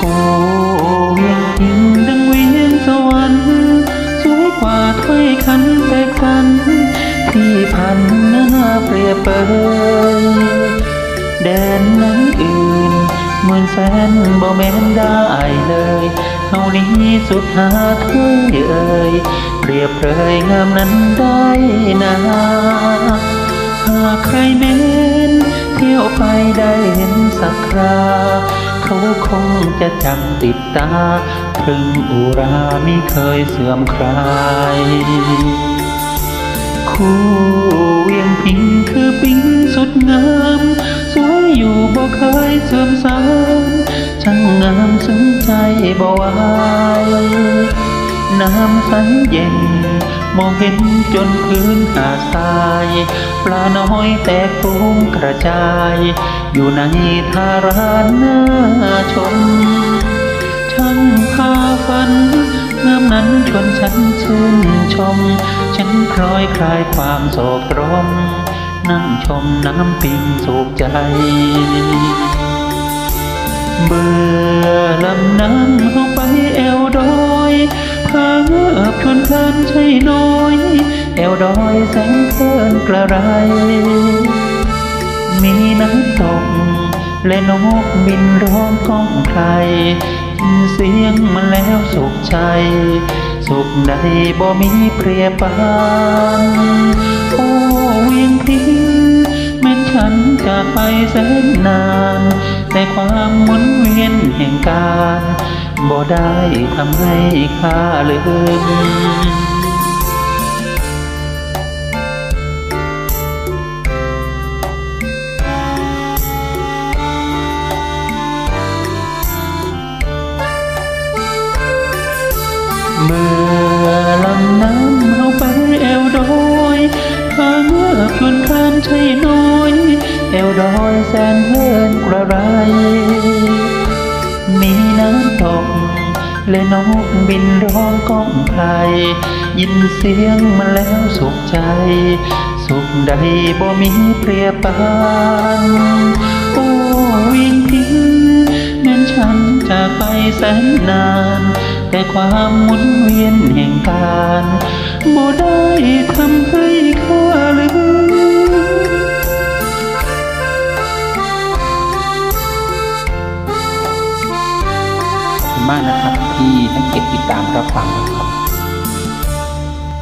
โกเป็นดังวิญสวรรค์สูงกว่าถ้อยคันแตกสันที่พันน้าเปรียบเปยแดนนั้นอื่นเหมือนแสนบ่แม่นได้เลยเท่านี้สุดหาเธอเอ่ยเปรียบเปยงามนั้นได้นะหากใครเม้นเที่ยวไปได้เห็นสักครา เขาคงจะจำติดตาพรึงอุรามิเคยเสื่อมคลายคู่เวียงพิงคือปิงสุดงามสวยอยู่บ่เคยเสื่อมสามช่างงามซึ้งใจบ่ไหวน้ำใสเย็น มองเห็นจนพื้นหาดทราย ปลาน้อยแตกฟูงกระจาย อยู่ในทารานน่าชม ช่างพาฝันงามนั้นชวนฉันชื่นชม ฉันพลอยคลายความโศกตรม นั่งชมน้ำปิงสุขใจ เบื่อลำน้ำเข้าไปแอวดอ บชวนเพลินใช่น้อยแอวดอยแสงเพลินกระไร มีน้ำตกและนกบินร้องก้องใครยินเสียงมันแล้วสุขใจ สุขใดบ่มีเปรียบปานโอ้เวียงพิงแม้ฉันจากไปแสนนาน แต่ความหมุนเวียนแห่งการ บ่ได้ทำให้ข้าลืมเมื่อลำน้ำเอาไปแอวดอยพาเงือกชวนคลานใช่น้อยแอวดอยแสนเพลินกระไร ตก และนกบินร้องก้องไพรยินเสียงมันแล้วสุขใจ สุขใดบ่มีเปรียบปานโอ้วิ่งทิ้งแม้นฉันจากไปแสนนาน แต่ความหมุนเวียนแมากนะครับ ที่ให้เกียรติติดตามรับฟังนะครับ